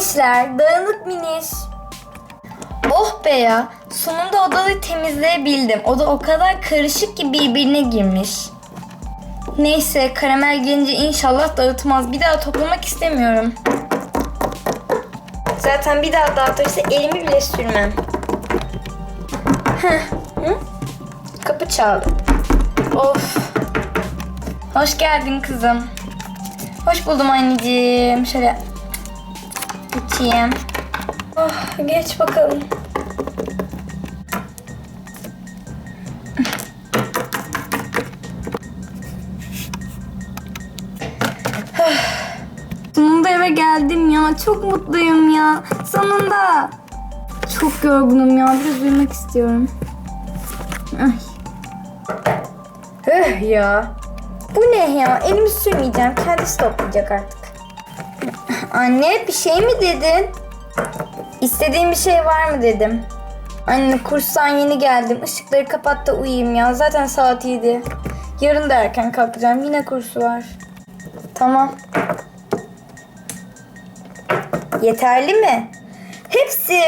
Minişler, dağınık miniş. Oh be ya, sonunda odayı temizleyebildim. Oda o kadar karışık ki birbirine girmiş. Neyse, karamel gelince inşallah dağıtmaz. Bir daha toplamak istemiyorum. Zaten bir daha dağıtırsa elimi bile sürmem. Heh, hı? Kapı çaldı. Of. Hoş geldin kızım. Hoş buldum anneciğim. Şöyle geçeyim. Oh, geç bakalım. Sonunda eve geldim ya. Çok mutluyum ya. Sonunda. Çok yorgunum ya. Biraz uyumak istiyorum. Ay. Öh ya. Bu ne ya? Elimi sürmeyeceğim. Kendisi toplayacak artık. Anne bir şey mi dedin? İstediğin bir şey var mı dedim. Anne kurstan yeni geldim. Işıkları kapat da uyuyayım ya. Zaten saat 7. Yarın da erken kalkacağım. Yine kursu var. Tamam. Yeterli mi? Hepsi.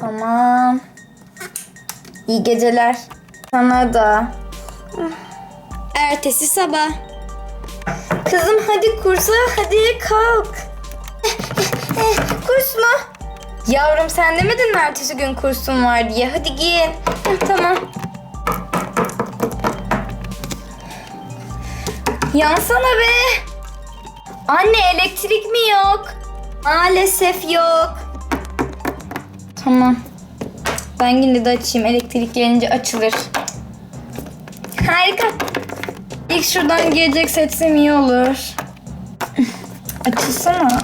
Tamam. İyi geceler. Sana da. Ertesi sabah. Kızım hadi kursa hadi kalk. Kurs mu? Yavrum sen demedin mi ertesi gün kursun var diye? Hadi giyin. Heh, tamam. Yansana be. Anne elektrik mi yok? Maalesef yok. Tamam. Ben yine de açayım. Elektrik gelince açılır. Harika. İlk şuradan gelecek seçsem iyi olur. Açılsana.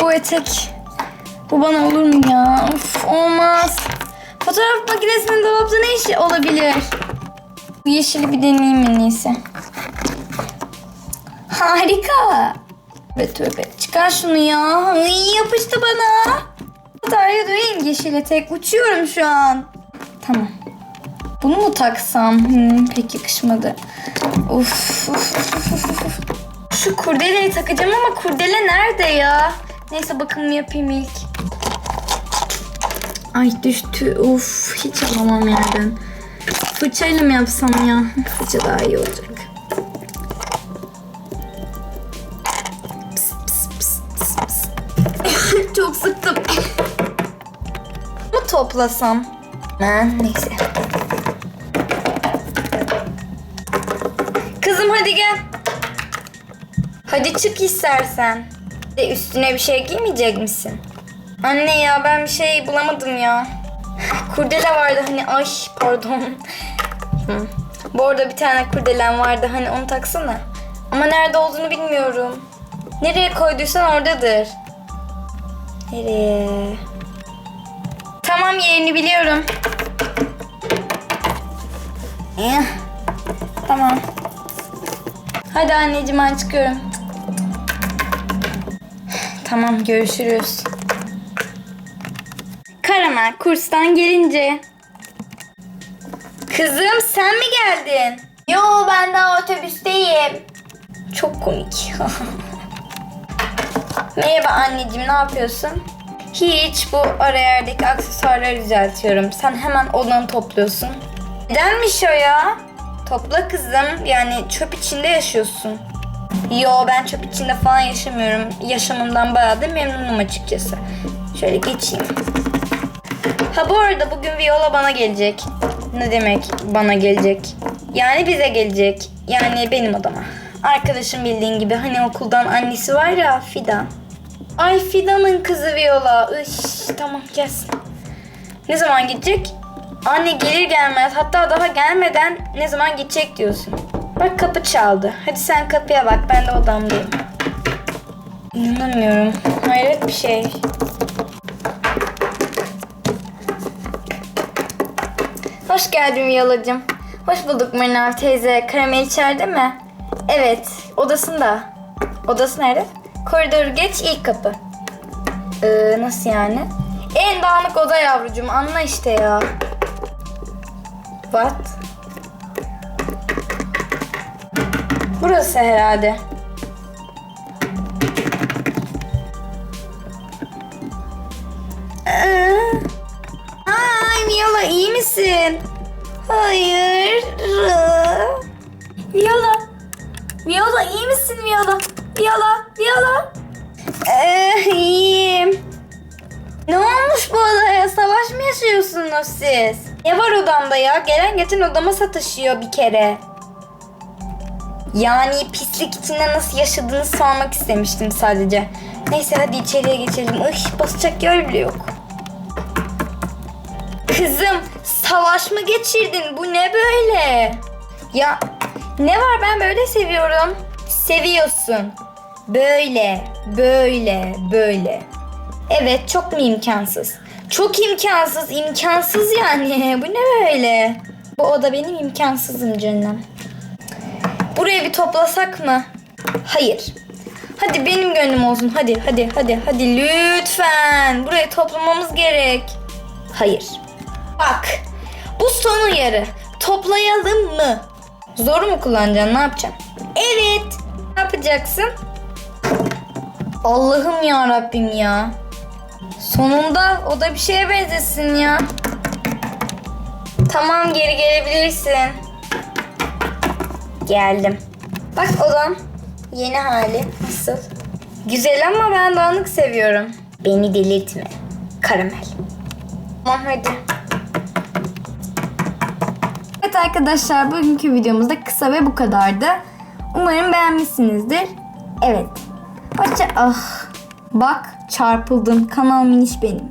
Bu etek. Bu bana olur mu ya? Of, olmaz. Fotoğraf makinesinin dolapta ne işi olabilir? Bu yeşili bir deneyeyim en iyisi. Harika. Tövbe tövbe. Çıkar şunu ya. Ay, yapıştı bana. Batarya döneyim yeşil etek. Uçuyorum şu an. Tamam. Bunu mu taksam? Hmm, pek yakışmadı. Uf, uf, uf, uf. Şu kurdeleyi takacağım ama kurdele nerede ya? Neyse bakımımı yapayım ilk. Ay düştü. Uf hiç alamam yerden. Fırçayla mı yapsam ya? Fırça daha iyi olacak. Pıs, pıs, pıs, pıs, pıs. Çok sıktım. Mı toplasam? Ha, neyse. Kızım hadi gel. Hadi çık istersen. De üstüne bir şey giymeyecek misin? Anne ya ben bir şey bulamadım ya. Kurdele vardı hani ay pardon. Bu arada bir tane kurdelen vardı hani onu taksana. Ama nerede olduğunu bilmiyorum. Nereye koyduysan oradadır. Nereye? Tamam yerini biliyorum. Eh, Tamam. Hadi anneciğim ben çıkıyorum. Tamam görüşürüz. Karamel kurstan gelince. Kızım sen mi geldin? Yo ben daha otobüsteyim. Çok komik. Merhaba anneciğim ne yapıyorsun? Hiç bu ara yerdeki aksesuarları düzeltiyorum. Sen hemen odanı topluyorsun. Nedenmiş o ya? Topla kızım. Yani çöp içinde yaşıyorsun. Yo ben çöp içinde falan yaşamıyorum. Yaşamımdan bayağı da memnunum açıkçası. Şöyle geçeyim. Ha bu arada bugün Viola bana gelecek. Ne demek bana gelecek? Yani bize gelecek. Yani benim odama. Arkadaşım bildiğin gibi hani okuldan annesi var ya Fidan. Ay Fidan'ın kızı Viola. Iş, tamam gelsin. Ne zaman gidecek? Anne gelir gelmez hatta daha gelmeden ne zaman gidecek diyorsun. Bak kapı çaldı. Hadi sen kapıya bak ben de odamdayım. İnanamıyorum. Hayret bir şey. Hoş geldin Violacığım. Hoş bulduk Mırnav teyze. Karamel içeride mi? Evet, odasında. Odası nerede? Koridoru geç ilk kapı. Ee, nasıl yani? En dağınık oda yavrucuğum anla işte ya. What? Burası herhalde. Ee, ay Miyala iyi misin? Hayır. Miyala. Miyala iyi misin Miyala? Miyala, Miyala. Ee, iyiyim. Ne olmuş bu odaya? Savaş mı yaşıyorsunuz siz? Ne var odamda ya? Gelen geçen odama sataşıyor bir kere. Yani pislik içinde nasıl yaşadığını sormak istemiştim sadece. Neyse hadi içeriye geçelim. Ih basacak yer bile yok. Kızım savaş mı geçirdin? Bu ne böyle? Ya ne var ben böyle seviyorum. Seviyorsun. Böyle, böyle, böyle. Evet çok mu imkansız? Çok imkansız, imkansız yani. Bu ne böyle? Bu oda benim imkansızım canım. Burayı bir toplasak mı? Hayır. Hadi benim gönlüm olsun. Hadi, hadi, hadi, hadi lütfen. Burayı toplamamız gerek. Hayır. Bak. Bu son uyarı. Toplayalım mı? Zor mu kullanacaksın? Ne yapacaksın? Evet. Ne yapacaksın? Allah'ım ya Rabbim ya. Sonunda o da bir şeye benzesin ya. Tamam geri gelebilirsin. Geldim. Bak odam. Yeni hali nasıl? Güzel ama ben dağınık seviyorum. Beni delirtme. Karamel. Tamam hadi. Evet arkadaşlar bugünkü videomuz da kısa ve bu kadardı. Umarım beğenmişsinizdir. Evet. Hoşça... Ah. Bak çarpıldım. Kanal miniş benim.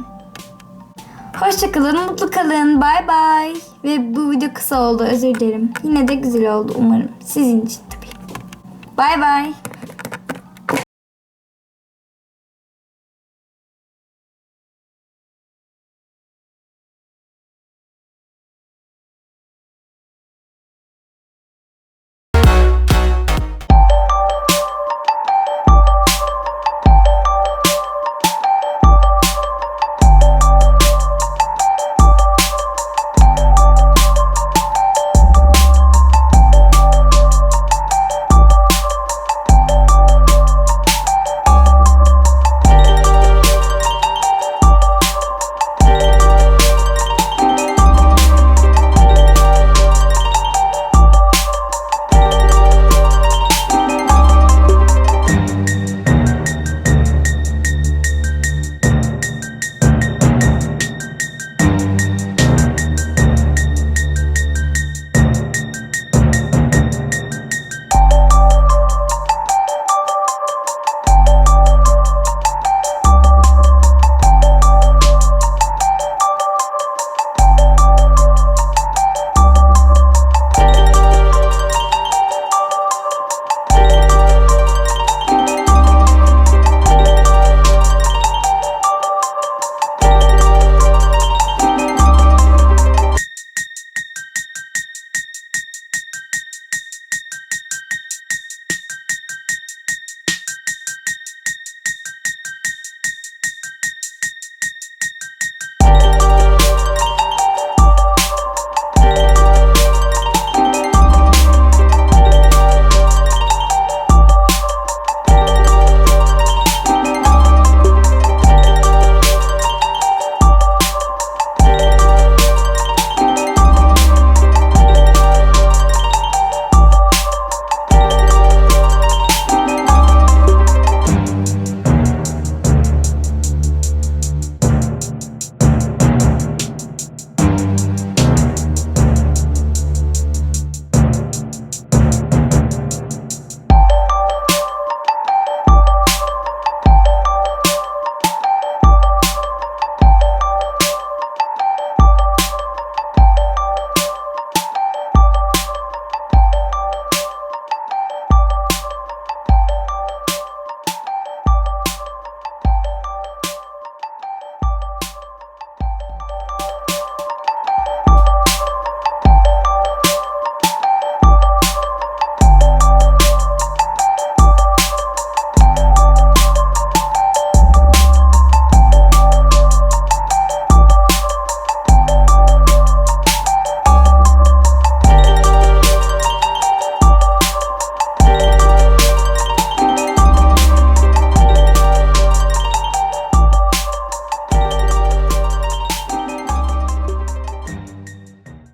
Hoşçakalın, mutlu kalın. Bay bay. Ve bu video kısa oldu özür dilerim. Yine de güzel oldu umarım. Sizin için tabii. Bay bay.